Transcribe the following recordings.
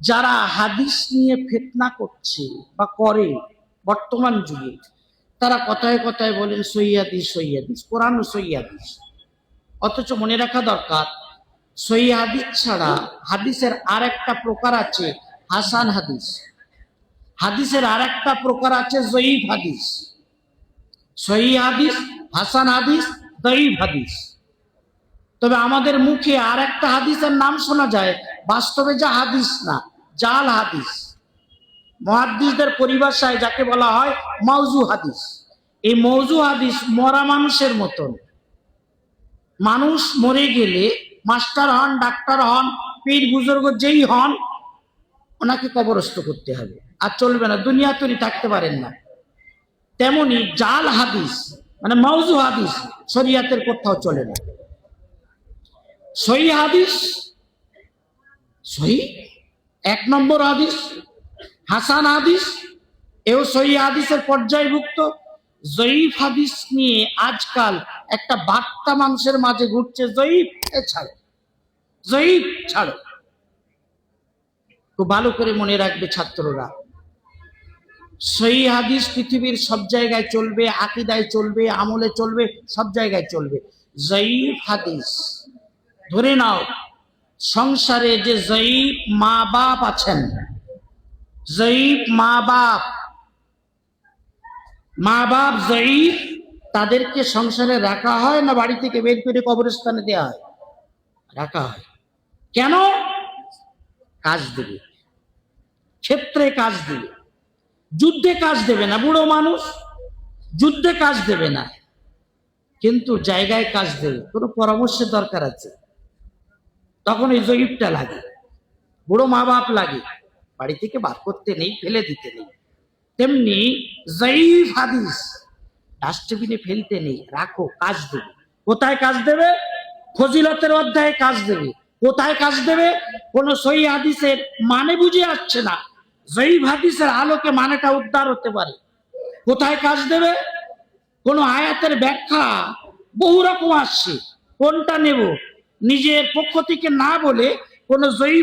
যারা হাদিস নিয়ে ফেতনা করছে বা করে বর্তমান যুগে, তারা কথায় কথায় বলেন সৈয়াদিস সৈয়াদিস কোরআন সৈয়াদিস অথচ মনে রাখা দরকার সই হাদিস ছাড়া হাদিসের আর একটা প্রকার আছে হাসান হাদিস। হাদিসের আর একটা প্রকার আছে জয়ীফ হাদিস। সহি হাদিস হাসান হাদিস, দয়ীফ হাদিস। তবে আমাদের মুখে আর একটা হাদিসের নাম শোনা যায় বাস্তবে যা হাদিস না, জাল হাদিস। মহাদিসদের পরিভাষায় যাকে বলা হয় মৌজু হাদিস। এই মৌজু হাদিস মরা মানুষের মতন। মানুষ মরে গেলে মাস্টার হন, ডাক্তার হন, পীর বুজুর্গ যেই হন, ওনাকে কবরস্থ করতে হবে। আর চলবে না, দুনিয়া তৈরি থাকতে পারেন না। তেমনি জাল হাদিস মানে মৌজু হাদিস, শরিয়াতের কোথাও চলে না। সহি হাদিস সহি? এক নম্বর হাদিস, হাসান হাদিস, এও সহি হাদিসের পর্যায়ভুক্ত। জয়ীফ হাদিস নিয়ে আজকাল একটা বার্তা মানুষের মাঝে ঘুরছে, জয়ীফ ছাড়ো। জয়ীফ, ছাড়ো। খুব ভালো করে মনে রাখবে ছাত্ররা। সহি হাদিস পৃথিবীর সব জায়গায় চলবে, আকিদায় চলবে, আমলে চলবে, সব জায়গায় চলবে। জয়ীফ হাদিস, ধরে নাও সংসারে যে জয়ীফ মা বাপ আছেন জয়ীফ মা বাপ মা বাপ জয়ীফ তাদেরকে সংসারে রাখা হয় না বাড়ি থেকে বের করে কবরস্থানে দেওয়া হয়? রাখা হয়। কেন? কাজ দেবে। ক্ষেত্রে কাজ দেবে। যুদ্ধে কাজ দেবে না, বুড়ো মানুষ। যুদ্ধে কাজ দেবে না। কিন্তু জায়গায় কাজ দেবে। কোনো পরামর্শের দরকার আছে? তখন এই জয়ীবটা লাগে। বুড়ো মা বাপ লাগে। বাড়ি থেকে বার করতে নেই, ফেলে দিতে নেই। তেমনি জয়ীফ হাদিস, ডাস্টবিনে ফেলতে নেই। রাখো, কাজ দেবে। কোথায় কাজ দেবে? ফজিলতের অধ্যায়ে কাজ দেবে। কোথায় কাজ দেবে? কোন সই হাদিসের মানে বুঝে আসছে না। জয়ীফ হাদিসের আলোকে মানেটা উদ্ধার হতে পারে। কোথায় কাজ দেবে? কোন আয়াতের ব্যাখ্যা বহু রকম আসছে। কোনটা নেব? নিজের পক্ষ থেকে না বলে কোন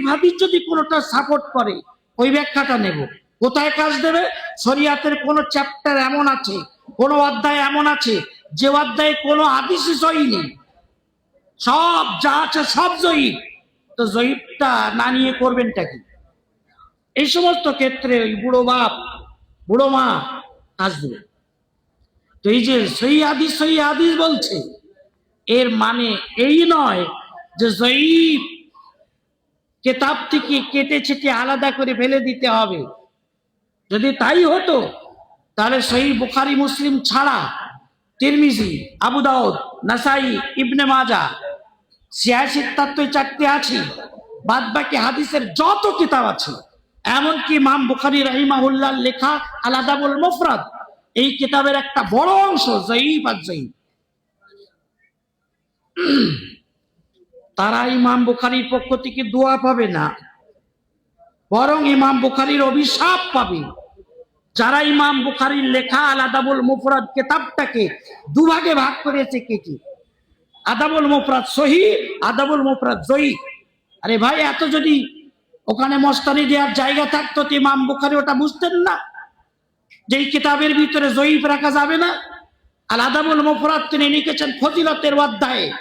হাদিস যদি কোনোটা সাপোর্ট করে, ওই ব্যাখ্যাটা নেব। কোথায় কাজ দেবে? শরিয়াতের কোন চ্যাপ্টার এমন আছে, কোন অধ্যায় এমন আছে, যে অধ্যায়ে কোনো হাদিসই জয়ী নেই। সব যা আছে সব জয়ী। তো জয়ীফটা না নিয়ে করবেনটা কি? এই সমস্ত ক্ষেত্রে ওই বুড়ো বাপ, বুড়ো মা কাজ দেবে। তো এই যে সই হাদিস সই হাদিস বলছে, এর মানে এই নয় যে জয়ীফ কেতাব থেকে কেটে ছেটে আলাদা করে ফেলে দিতে হবে। যদি তাই হতো, তাহলে সহি বুখারি, মুসলিম ছাড়া তিরমিজি, আবু দাউদ, নাসাই, ইবনে মাজা ছিয়াশি তাত্ত্বই চারটে আছে বাদ বাকি হাদিসের যত কিতাব আছে, এমনকি ইমাম বুখারি রহিমাহুল্লাহ লেখা আলাদাবুল মুফরাদ, এই কিতাবের একটা বড় অংশ জয়ীফ আর জয়ীফ তারা ইমাম বুখারির পক্ষ থেকে দোয়া পাবে না। বরং ইমাম বুখারির অভিশাপ পাবে। যারা ইমাম বুখারির লেখা আলাদাবুল মুফরাদ কেতাবটাকে দুভাগে ভাগ করেছে কে কি? আদাবুল মুফরাদ সহি, আদাবুল মুফরাদ জয়ী। আরে ভাই, এত যদি ওখানে মস্তানি দেওয়ার জায়গা থাকতো তো ইমাম বুখারি ওটা বুঝতেন না। যে এই কিতাবের ভিতরে জয়ীফ রাখা যাবে না। আর আদাবুল মুফরাদ তিনি লিখেছেন ফজিলতের অধ্যায়ে।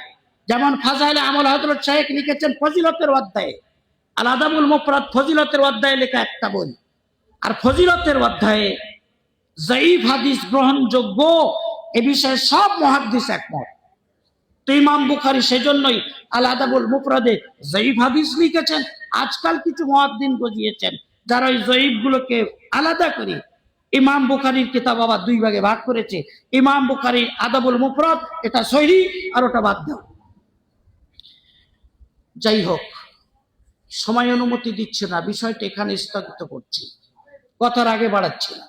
যেমন ফাজাইলে আমল হজরত শাহেক লিখেছেন ফজিলতের অধ্যায়ে। আল আদাবুল মুফরাদ ফজিলতের অধ্যায়ে লেখা একটা বই। আর ফজিলতের অধ্যায়ে জয়ীফ হাদিস গ্রহণযোগ্য, এ বিষয়ে সব মহাদিস একমত। তো ইমাম বুখারি সেজন্যই আল আদাবুল মুফরাদে জয়ীফ হাদিস লিখেছেন, আজকাল কিছু মহাদ্দিন গজিয়েছেন, যারা ওই জয়ীফ গুলোকে আলাদা করে ইমাম বুখারির কিতাব আবার দুই ভাগে ভাগ করেছে। ইমাম বুখারির আদাবুল মুফরাদ, এটা সহি আর ওটা বাদ যাই হোক সময় অনুমতি দিচ্ছে না বিষয়টা এখানে স্থগিত করছি। কথার আগে বাড়াচ্ছি না।